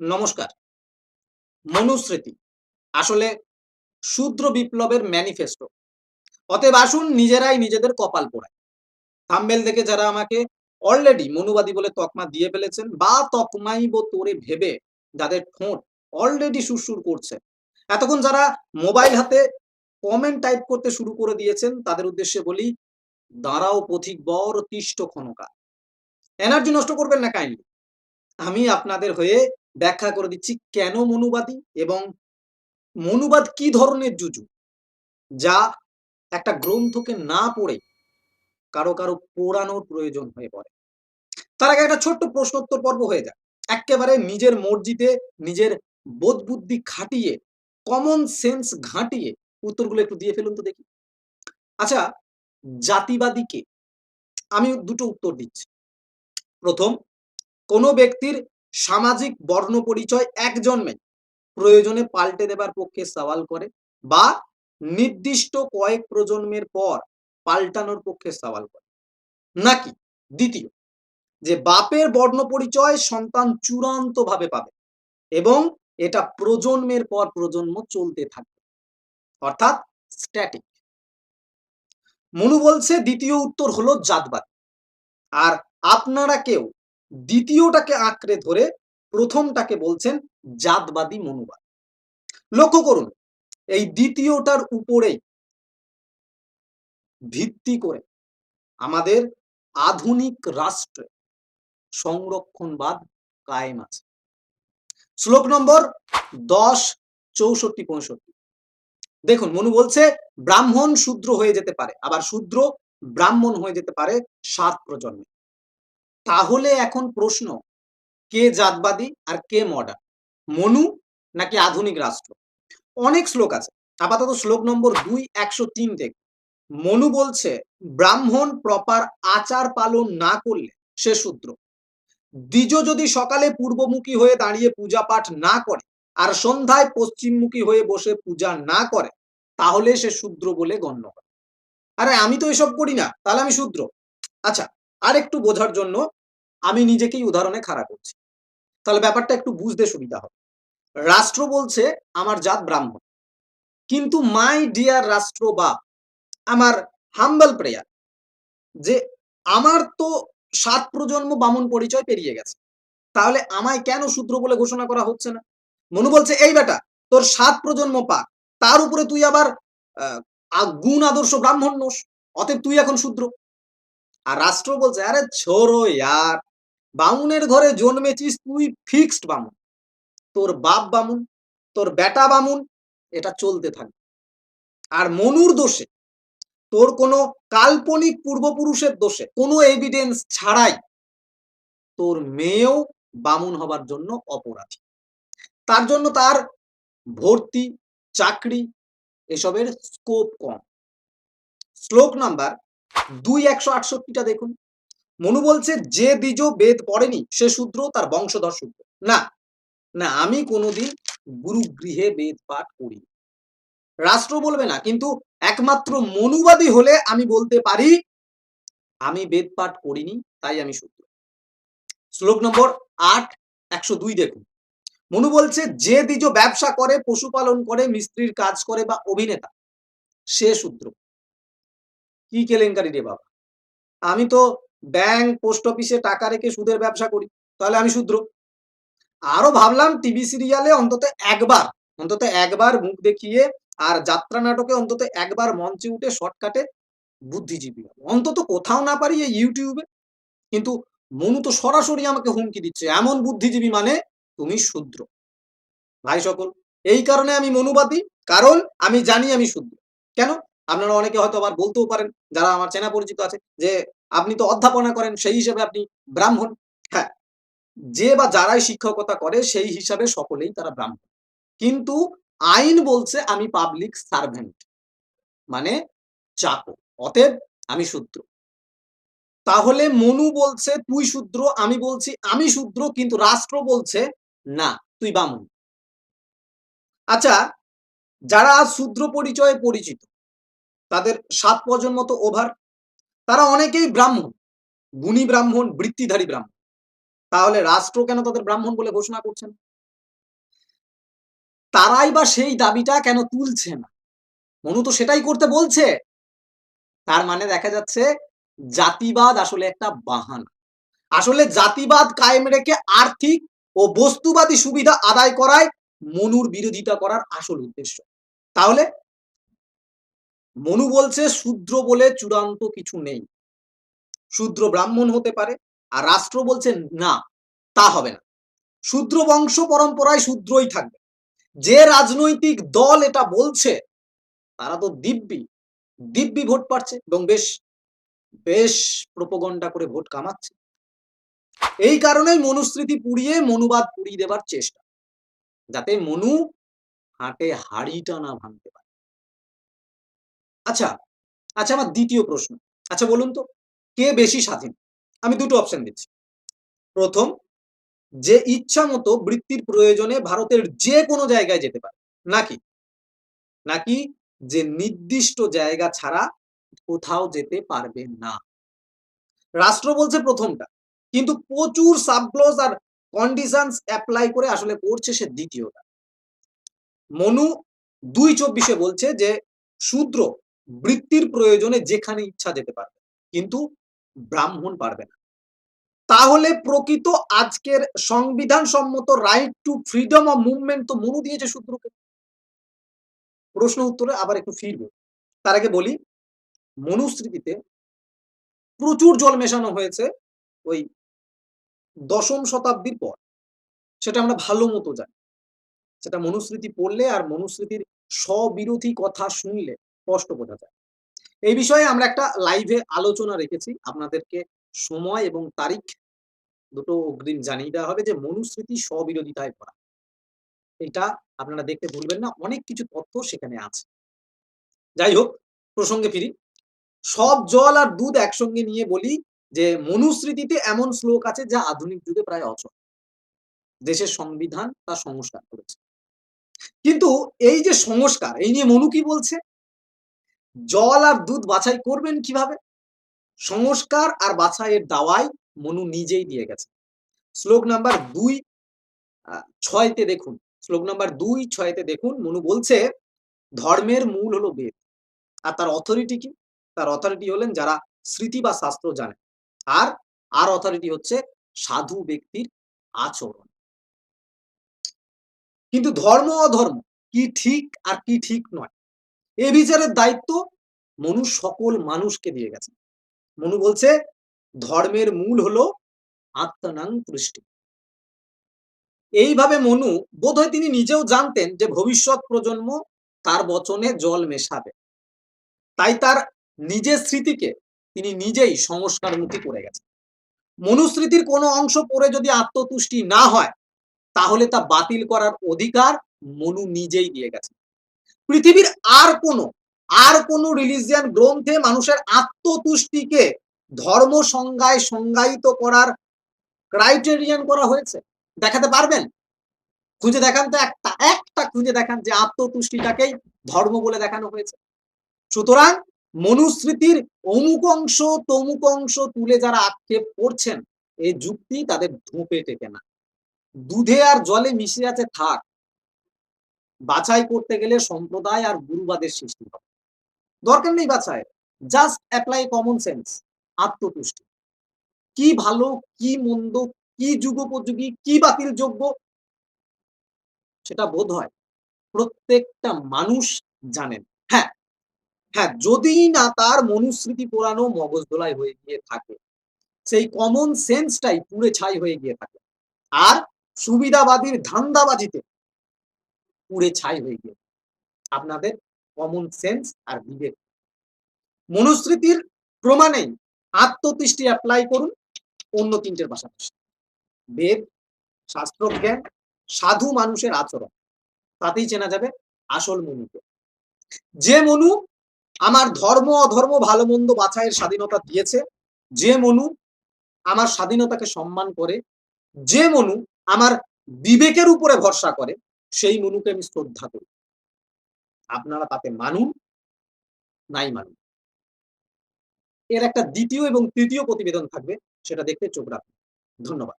নমস্কার। মনুস্মৃতি, আসলে শূদ্র বিপ্লবের ম্যানিফেস্টো। অতএব আসুন নিজেরাই নিজেদের কপাল পোড়ায় থাম্বেল দেখে যারা আমাকে অলরেডি মনুবাদী বলে তকমা দিয়ে ফেলেছেন বা তকমাইব তোরে ভেবে যাদের ঠোঁট অলরেডি সুরসুর করছে, এতক্ষণ যারা মোবাইল হাতে কমেন্ট টাইপ করতে শুরু করে দিয়েছেন, তাদের উদ্দেশ্যে বলি, দাঁড়াও পথিক বর, তিষ্ট ক্ষণকা এনার্জি নষ্ট করবেন না কাইন্ডলি আমি আপনাদের হয়ে ব্যাখ্যা করে দিচ্ছি, কেন মনুবাদী এবং মনুবাদ কি ধরনের জুজু? যা একটা গ্রন্থকে না পড়ে কারও কারও পোড়ানোর প্রয়োজন হয়ে পড়ে। তার আগে একটা ছোট্ট প্রশ্নোত্তর পর্ব হয়ে যায় একেবারে নিজের মর্জিতে, নিজের বোধ বুদ্ধি খাটিয়ে কমন সেন্স ঘাঁটিয়ে উত্তরগুলো একটু দিয়ে ফেলুন তো দেখি। আচ্ছা জাতিবাদীকে আমি দুটো উত্তর দিচ্ছি। প্রথম, কোনো ব্যক্তির সামাজিক বর্ণ পরিচয় এক জন্মে প্রয়োজনে পাল্টে দেবার পক্ষে সওয়াল করে বা নির্দিষ্ট কয়েক প্রজন্মের পর পাল্টানোর পক্ষে সওয়াল করে। নাকি? দ্বিতীয়, যে বাপের বর্ণ পরিচয় সন্তান চূড়ান্ত ভাবে পাবে এবং এটা প্রজন্মের পর প্রজন্ম চলতে থাকবে। অর্থাৎ স্ট্যাটিক মনু বলছে দ্বিতীয় উত্তর হলো জাতবাদ। আর আপনারা কেউ দ্বিতীয়টাকে আঁকড়ে ধরে প্রথমটাকে বলছেন জাতবাদী মনুবাদ। লক্ষ্য করুন, এই দ্বিতীয়টার উপরেই ভিত্তি করে আমাদের আধুনিক রাষ্ট্রে সংরক্ষণবাদ কায়েম আছে। শ্লোক নম্বর দশ, চৌষট্টি, পঁয়ষট্টি। দেখুন, মনু বলছে, ব্রাহ্মণ শূদ্র হয়ে যেতে পারে, আবার শূদ্র ব্রাহ্মণ হয়ে যেতে পারে সাত প্রজন্মে। তাহলে এখন প্রশ্ন, কে জাতবাদী আর কে মডার্ন মনু নাকি আধুনিক রাষ্ট্র? অনেক শ্লোক আছে, আপাতত শ্লোক নম্বর দুই একশো তিন থেকে মনু বলছে, ব্রাহ্মণ প্রপার আচার পালন না করলে সে শূদ্র। দ্বিজ যদি সকালে পূর্বমুখী হয়ে দাঁড়িয়ে পূজা পাঠ না করে আর সন্ধ্যায় পশ্চিমমুখী হয়ে বসে পূজা না করে, তাহলে সে শূদ্র বলে গণ্য হয়। আরে আমি তো এসব করি না, তাহলে আমি শূদ্র। আচ্ছা আর একটু বোঝার জন্য আমি নিজেকেই উদাহরণে খাড়া করছি। তাহলে ব্যাপারটা একটু বুঝতে সুবিধা হবে। রাষ্ট্র বলছে, আমার জাত ব্রাহ্মণ। কিন্তু মাই ডিয়ার রাষ্ট্র বা আমার হাম্বল প্রেয়ার যে আমার তো সাত প্রজন্ম বামন পরিচয় পেরিয়ে গেছে। তাহলে আমায় কেন শূদ্র বলে ঘোষণা করা হচ্ছে না? মনু বলছে, এই বেটা, তোর সাত প্রজন্ম পাক, তার উপরে তুই আবার গুণ আদর্শ ব্রাহ্মণ নোস, অতএব তুই এখন শূদ্র। আর রাষ্ট্র বলছে, আরে ছোড়ো ইয়ার বামুনের ঘরে জন্মেছিস তুই ফিক্সড বামুন। তোর বাপ বামুন, তোর বেটা বামুন, এটা চলতে থাকবে আর মনুর দোষে, তোর কোনো কাল্পনিক পূর্বপুরুষের দোষে, কোনো এভিডেন্স ছাড়াই তোর মেয়েও বামুন হবার জন্য অপরাধী। তার জন্য তার ভর্তি, চাকরি, এসবের স্কোপ কম। শ্লোক নাম্বার দুই একশো আটষট্টিটা দেখুন। মনু বলছে, যে দ্বিজ বেদ পড়েনি, সে শূদ্র তার বংশধর শূদ্র। না না, আমি কোনোদিন গুরুগৃহে বেদ পাঠ করি রাষ্ট্র বলবে না, কিন্তু একমাত্র মনুবাদী হলে আমি বলতে পারি, আমি বেদ পাঠ করিনি, তাই আমি শূদ্র। শ্লোক নম্বর আট, একশো দুই দেখুন। মনু বলছে, যে দ্বিজ ব্যবসা করে পশুপালন করে, মিস্ত্রির কাজ করে বা অভিনেতা, সে শূদ্র। কি কেলেঙ্কারি রে বাবা। আমি তো ব্যাংক, পোস্ট অফিসে টাকা রেখে সুদের ব্যবসা করি, তাহলে আমি শূদ্র আরও ভাবলাম টিভি সিরিয়ালে অন্তত একবার অন্তত একবার মুখ দেখিয়ে আর যাত্রা নাটকে অন্তত একবার মঞ্চে উঠে শর্টকাটে বুদ্ধিজীবী অন্তত কোথাও না পারি এই ইউটিউবে, কিন্তু মনু তো সরাসরি আমাকে হুমকি দিচ্ছে, এমন বুদ্ধিজীবী মানে তুমি শূদ্র ভাই সকল, এই কারণে আমি মনুবাদী, কারণ আমি জানি আমি শুদ্ধ কেন? আপনারা অনেকে হয়তো আবার বলতেও পারেন, যারা আমার চেনা পরিচিত আছে, যে আপনি তো অধ্যাপনা করেন, সেই হিসেবে আপনি ব্রাহ্মণ। হ্যাঁ যে বা যারাই শিক্ষকতা করে, সেই হিসাবে সকলেই তারা ব্রাহ্মণ। কিন্তু আইন বলছে আমি পাবলিক সার্ভেন্ট মানে চাকর, অতএব আমি শূদ্র। তাহলে মনু বলছে তুই শূদ্র, আমি বলছি আমি শূদ্র, কিন্তু রাষ্ট্র বলছে না, তুই বামুন। আচ্ছা যারা শূদ্র পরিচয়ে পরিচিত তাদের সাত প্রজন্ম তো ওভার তারা অনেকেই ব্রাহ্মণ, গুণী ব্রাহ্মণ, বৃত্তিধারী ব্রাহ্মণ। তাহলে রাষ্ট্র কেন তাদের ব্রাহ্মণ বলে ঘোষণা করছেন? তারাই বা সেই দাবিটা কেন তুলছে না মনু তো সেটাই করতে বলছে। তার মানে দেখা যাচ্ছে জাতিবাদ আসলে একটা বাহানা। আসলে জাতিবাদ কায়েম রেখে আর্থিক ও বস্তুবাদী সুবিধা আদায় করায় মনুর বিরোধিতা করার আসল উদ্দেশ্য। তাহলে মনু বলছে, শূদ্র বলে চূড়ান্ত কিছু নেই। শূদ্র ব্রাহ্মণ হতে পারে আর রাষ্ট্র বলছে, না, তা হবে না। শূদ্র বংশ পরম্পরায় শূদ্রই থাকবে। যে রাজনৈতিক দল এটা বলছে, তারা তো দিব্যি। দিব্যি ভোট পাচ্ছে এবং বেশ বেশ প্রোপগন্ডা করে ভোট কামাচ্ছে। এই কারণেই মনুস্মৃতি পুড়িয়ে মনুবাদ পুড়িয়ে দেবার চেষ্টা। যাতে মনু হাটে হাড়িটা না ভাঙতে পারে। আচ্ছা আচ্ছা আমার দ্বিতীয় প্রশ্ন। আচ্ছা বলুন তো, কে বেশি স্বাধীন? আমি দুটো অপশন দিচ্ছি। প্রথম, যে ইচ্ছা মতো বৃত্তির প্রয়োজনে ভারতের যে কোনো জায়গায় যেতে পারে, নাকি? নাকি যে নির্দিষ্ট জায়গা ছাড়া কোথাও যেতে পারবে না? রাষ্ট্র বলছে প্রথমটা, কিন্তু প্রচুর সাবক্লোজ আর কন্ডিশনস অ্যাপ্লাই করে আসলে করছে সে দ্বিতীয়টা। মনু দুই চব্বিশে বলছে যে, শূদ্র বৃত্তির প্রয়োজনে যেখানে ইচ্ছা যেতে পারবে, কিন্তু ব্রাহ্মণ পারবে না। তাহলে প্রকৃত আজকের সংবিধান সম্মত right to freedom of movement তো মনু দিয়েছে শূদ্রকে প্রশ্ন উত্তরে আবার একটু ফিরব। তার আগে বলি, মনুস্মৃতিতে প্রচুর জল মেশানো হয়েছে ওই দশম শতাব্দীর পর। সেটা আমরা ভালো মতো জানি। সেটা মনুস্মৃতি পড়লে আর মনুস্মৃতির স্ববিরোধী কথা শুনলে স্পষ্ট বোঝা যায়। এই বিষয়ে আমরা একটা লাইভে আলোচনা রেখেছি। আপনাদেরকে সময় এবং তারিখ দুটো অগ্রিম জানিয়ে দেওয়া হবে যে মনুস্মৃতি স্ববিরোধিতায় ভরা। এটা আপনারা দেখতে ভুলবেন না, অনেক কিছু তথ্য সেখানে আছে। যাই হোক, প্রসঙ্গে ফিরি। সব জল আর দুধ একসঙ্গে নিয়ে বলি যে মনুস্মৃতিতে এমন শ্লোক আছে যা আধুনিক যুগে প্রায় অচল। দেশের সংবিধান তা সংস্কার করেছে। কিন্তু এই যে সংস্কার, এই নিয়ে মনু কি বলছে? জল আর দুধ বাছাই করবেন কীভাবে? সংস্কার আর বাছাইয়ের দাওয়াই মনু নিজেই দিয়ে গেছে। শ্লোক নাম্বার দুই ছয়তে দেখুন। শ্লোক নাম্বার দুই, ছয়তে দেখুন। মনু বলছে, ধর্মের মূল হলো বেদ। আর তার অথরিটি কি? তার অথরিটি হলেন যারা স্মৃতি বা শাস্ত্র জানে আর আর অথরিটি হচ্ছে সাধু ব্যক্তির আচরণ। কিন্তু ধর্ম অধর্ম, কি ঠিক আর কি ঠিক নয়। এ বিচারের দায়িত্ব মনু সকল মানুষকে দিয়ে গেছে। মনু বলছে, ধর্মের মূল হলো আত্মনাং দৃষ্টি এইভাবে মনু, বোধহয় তিনি নিজেও জানতেন যে ভবিষ্যৎ প্রজন্ম তার বচনে জল মেশাবে। তাই তার নিজের স্মৃতিকে তিনি নিজেই সংস্কারমুখী করে গেছেন। মনুস্মৃতির কোনো অংশ পড়ে যদি আত্মতুষ্টি না হয়, তাহলে তা বাতিল করার অধিকার মনু নিজেই দিয়ে গেছেন। পৃথিবীর আর কোনো আর কোনো রিলিজিয়ান গ্রন্থে মানুষের আত্মতুষ্টিকে ধর্ম সংজ্ঞায় সংজ্ঞায়িত করার ক্রাইটেরিয়ান করা হয়েছে। দেখাতে পারবেন? খুঁজে দেখান তো একটা একটা খুঁজে দেখান যে আত্মতুষ্টিটাকেই ধর্ম বলে দেখানো হয়েছে। সুতরাং মনুস্মৃতির অমুক অংশ, তমুক অংশ তুলে যারা আক্ষেপ করছেন, এই যুক্তি তাদের ধোপে টেকে না। দুধে আর জলে মিশে আছে থাক। বাছাই করতে গেলে সম্প্রদায় আর গুরুবাদের সৃষ্টি হবে দরকার নেই বাছাই জাস্ট অ্যাপ্লাই কমন সেন্স আত্মতুষ্টি। কি ভালো, কি মন্দ, কি যুগোপযোগী, কি বাতিল যোগ্য সেটা বোধ হয় প্রত্যেকটা মানুষ জানেন। হ্যাঁ হ্যাঁ যদি না তার মনুস্মৃতি পুরানো মগজ দোলাই হয়ে গিয়ে থাকে, সেই কমন সেন্সটাই পুরে ছাই হয়ে গিয়ে থাকে। আর সুবিধাবাদীর ধান্দাবাজিতে পুড়ে ছাই হয়ে গিয়ে আপনাদের কমন সেন্স আর বিবেক। মনুস্মৃতির প্রমাণেই আত্মতৃষ্টি অ্যাপ্লাই করুন অন্য তিনটের পাশাপাশি। বেদ শাস্ত্রজ্ঞান সাধু মানুষের আচরণ, তাতেই চেনা যাবে আসল মনুকে। যে মনু আমার ধর্ম, অধর্ম, ভালো, মন্দ, বাছাইয়ের স্বাধীনতা দিয়েছে, যে মনু আমার স্বাধীনতাকে সম্মান করে, যে মনু আমার বিবেকের উপরে ভরসা করে সেই মনুকে আমি শ্রদ্ধা করি। আপনারা তাতে মানুন, নাই মানুন। এর একটা দ্বিতীয় এবং তৃতীয় প্রতিবেদন থাকবে, সেটা দেখতে চোখ রাখুন। ধন্যবাদ।